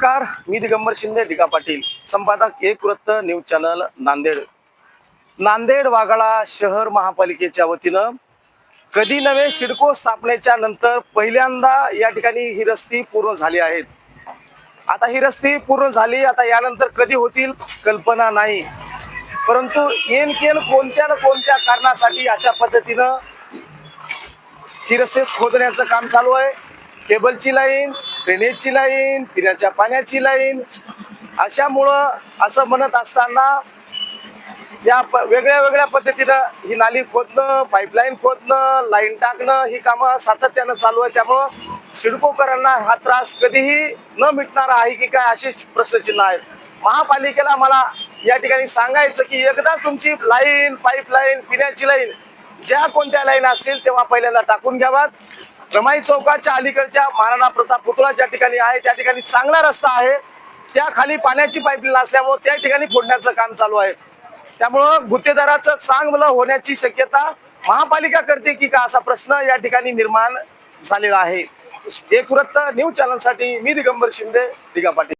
नमस्कार मी दिगंबर शिंदे दिगा पाटील. संपादक एक वृत्त न्यूज चॅनल नांदेड. नांदेड वाघाळा शहर महापालिकेच्या वतीनं कधी नव्हे सिडको स्थापनेच्या नंतर पहिल्यांदा या ठिकाणी ही रस्ती पूर्ण झाली आहेत. आता ही रस्ती पूर्ण झाली आता यानंतर कधी होतील कल्पना नाही. परंतु येनकेन कोणत्या ना कोणत्या कारणासाठी अशा पद्धतीनं ही रस्ते खोदण्याचं काम चालू आहे. केबलची लाईन ड्रेनेजची लाईन पिण्याच्या पाण्याची लाईन. अशामुळं असं म्हणत असताना या प वेगळ्या वेगळ्या पद्धतीनं ही नाली खोदणं पाईपलाईन खोदणं लाईन टाकणं ही कामं सातत्यानं चालू आहे त्यामुळं सिडकोकरांना हा त्रास कधीही न मिटणारा आहे की काय असे प्रश्नचिन्ह आहेत. महापालिकेला मला या ठिकाणी सांगायचं की एकदा तुमची लाईन पाईपलाईन पिण्याची लाईन ज्या कोणत्या लाईन असतील तेव्हा पहिल्यांदा टाकून घ्यावात. रमाई चौकाच्या अलीकडच्या महाराणा प्रताप पुतळा ज्या ठिकाणी आहे त्या ठिकाणी चांगला रस्ता आहे. त्या खाली पाण्याची पाईपलाईन असल्यामुळे त्या ठिकाणी फोडण्याचं काम चालू आहे. त्यामुळं गुत्तेदाराचं चांगलं होण्याची शक्यता महापालिका करते की का असा प्रश्न या ठिकाणी निर्माण झालेला आहे. एक वृत्त न्यूज चॅनलसाठी मी दिगंबर शिंदे दिगा पाटील.